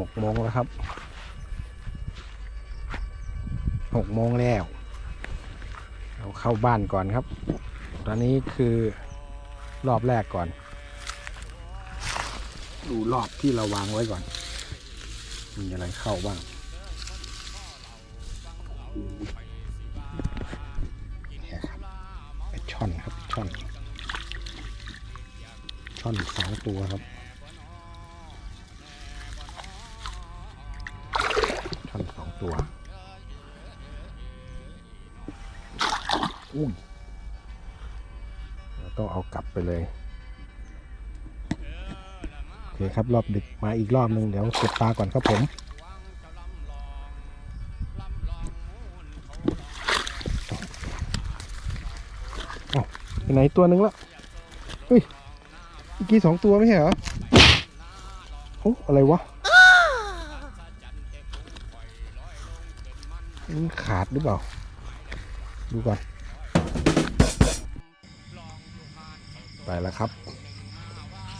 หกโมงแล้วครับหกโมงแล้วเราเข้าบ้านก่อนครับ ตอนนี้คือรอบแรกก่อน ดูรอบที่เราวางไว้ก่อน มีอะไรเข้าบ้างนี่ครับช่อนครับช่อน ช่อนสองตัวครับ ตัวอุ้ยต้องเอากลับไปเลย โอเคครับรอบดึกมาอีกรอบหนึ่งเดี๋ยวเก็บปลาก่อนครับผมไปไหนตัวหนึ่งละเฮ้ยเมื่อกี้สองตัวไม่ใช่เหรอโอ้อะไรวะ มันขาดหรือเปล่า ดูก่อน ไปแล้วครับ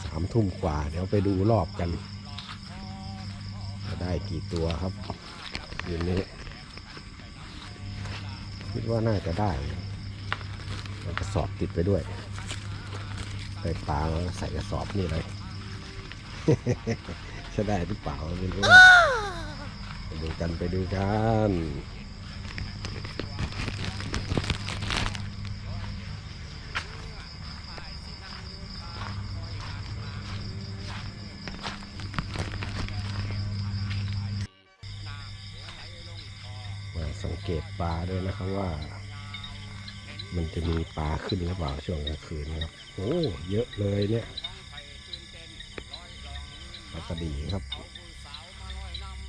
สามทุ่มกว่า เดี๋ยวไปดูรอบกัน จะได้กี่ตัวครับคืนนี้ คิดว่าน่าจะได้แล้วกระสอบติดไปด้วยใส่ปลาแล้วก็ใส่กระสอบนี่เลย จะได้หรือเปล่าไม่รู้ไปดูกันไปดูกัน ปลาด้วยนะครับว่า มันจะมีปลาขึ้นหรือเปล่าช่วงกลางคืนนะครับโอ้เยอะเลยเนี่ยปลากระดีครับ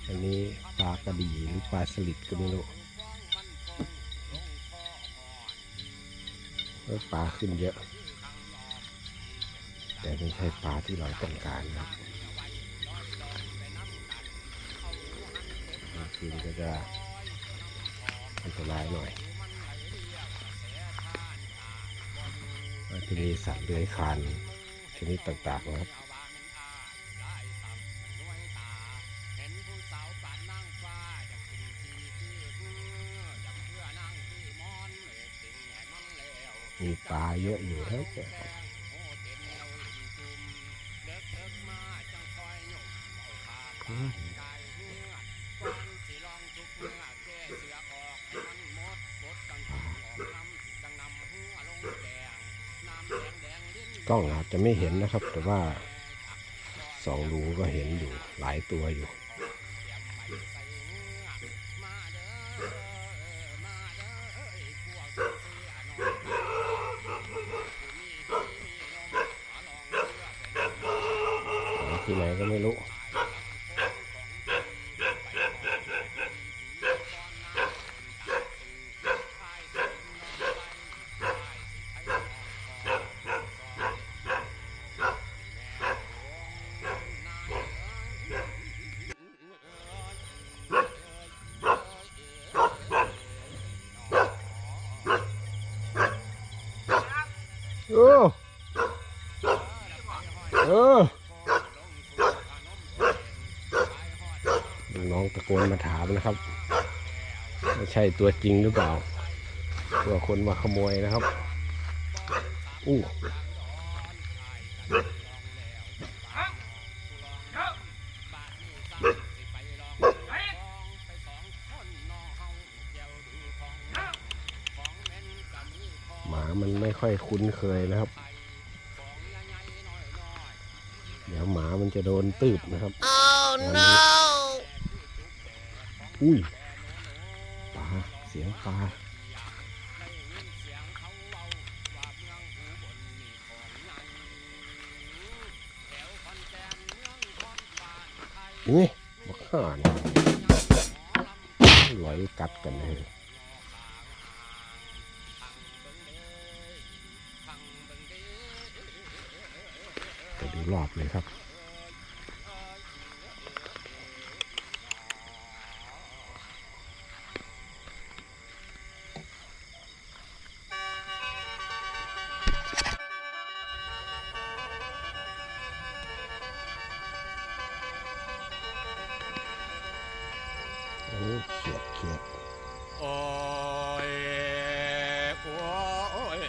อันนี้ปลากระดีหรือปลาสลิดก็ไม่รู้ปลาขึ้นเยอะ แต่ไม่ใช่ปลาที่เราต้องการครับกลางคืนก็จะ อันตรายหน่อยก็จะมีสัตว์เลื้อยคานชนิดต่างๆนะครับมีปลาเยอะอยู่ครับอืม กล้องอาจจะไม่เห็นนะครับ แต่ว่าสองรูก็เห็นอยู่หลายตัวอยู่ที่ไหนก็ไม่รู้ เออเออน้องตะโกนมาถามนะครับว่าใช่ตัวจริงหรือเปล่าตัวคนมาขโมยนะครับอู้ ค่อยคุ้นเคยนะครับ เดี๋ยวหมามันจะโดนตืบนะครับ Oh no! อุ้ยปลาเสียงปลานี่บักห่านไหลกัดกันเลยไปดู รอบเลยครับเขียดเขียดโอ้ยโอ้ย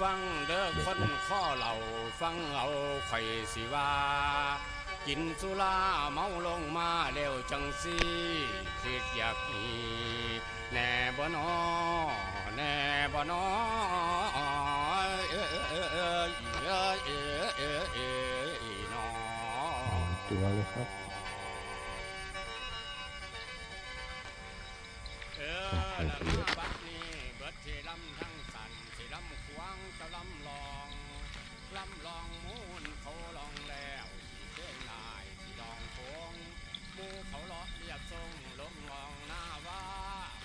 ฟังเด้อคนข้อเหล่าฟังเอาข่อยสิว่ากินสุราเมาลงมาเร็วจังสิคิดอยากมีแน่บ่นอแน่บ่นอเอ้ยเอ้ยเอ้ยเอ้ยเอ้ยเอ้ยเอ้ยนอตัวเลยครับเออละมาบัดนี้เบิดที่ลำทั้งสันสิลำขวางเจะลำลองลำลองมูนเขาลองแล้วที่เจ้งนายที่ลองโคงหมูเขาเลาะเรียบทรงลงลองหน้าว่า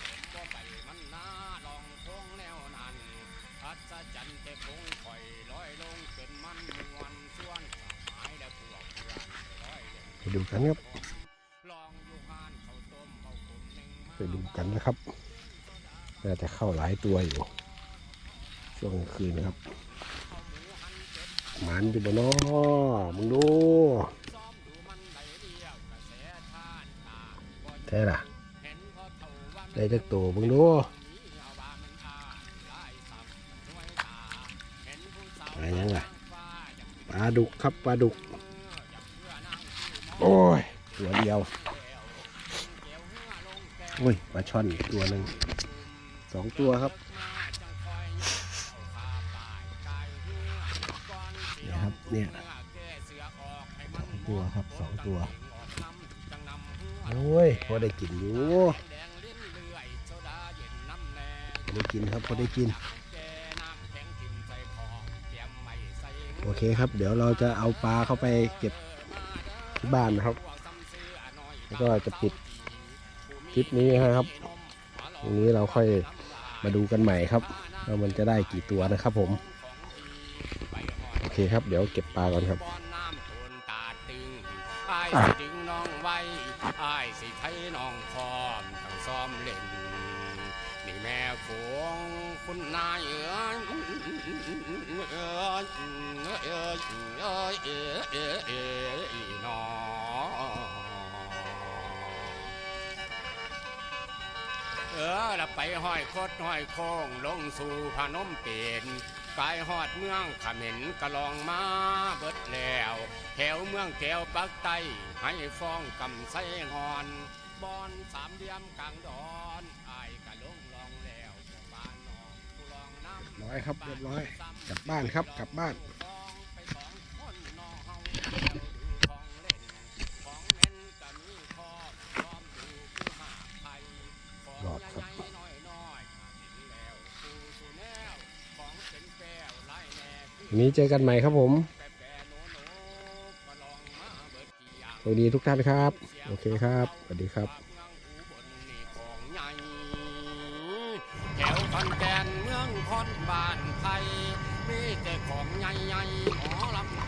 ผมก็ไปมันหน้าลองโค้งแนวนั้นอัศจรรย์แต่คงข่อยลอยลงจนมันมวนส่วนสหายและพวกเพื่อนลอยเล่นไปดูกันครับลองอยู่งานเขาวต้มเอากลมหนึ่งมาไปดูกันนะครับน่าจะเข้าหลายตัวอยู่ ช่วงคืนครับหมันอยู่บนนอมึงดูแท้ล่ะได้จักตัวมึงดูอะไรยังไงปลาดุกครับปลาดุก โอ้ย ตัวเดียว โอ้ยปลาช่อนตัวหนึ่งสองตัวครับ นสิเนี่ยครับเนี่ยเมื่อแก้เสืองตัวครับสองตัวโอ้ยพอได้กินอยู่พอได้กินครับพอได้กิน โอเคครับ เดี๋ยวเราจะเอาปลาเข้าไปเก็บที่บ้านนะครับ แล้วก็จะปิดคลิปนี้นะครับตรงนี้เราค่อยมาดูกันใหม่ครับว่ามันจะได้กี่ตัวนะครับผม เคครับ เดี๋ยวเก็บปลาก่อนครับบอนน้ำโทนตาตึงน้องไว้อายสิไทยน้องพร้อมทั้งซ้อมเล่น นี่แม่ฝงคุณนายเอ๋ยเอ๋ยเอ๋ยเอ๋ยเอ๋ยเอ๋ยเอ๋ยนอเออแล้วไปห้อยคดห้อยโค้งลงสู่พนมเปญ กายหอดเมืองขมินกะลองมาเบิดแล้ว แถวเมืองแก้วปักไตให้ฟ้องกำไส้หอนบอนสามเหลี่ยมกลางดอนไอ้กะลงลองแล้วบ่บ้านนองผู้ลองน้ำร้อยครับเรียบร้อย กลับบ้านครับกลับบ้าน วันนี้เจอกันใหม่ครับผมสวัสดีทุกท่านครับ โอเคครับสวัสดีครับแถวคอนแกนเมืองคอนบ้านไทยมีแต่ของใหญ่ๆหมอลำ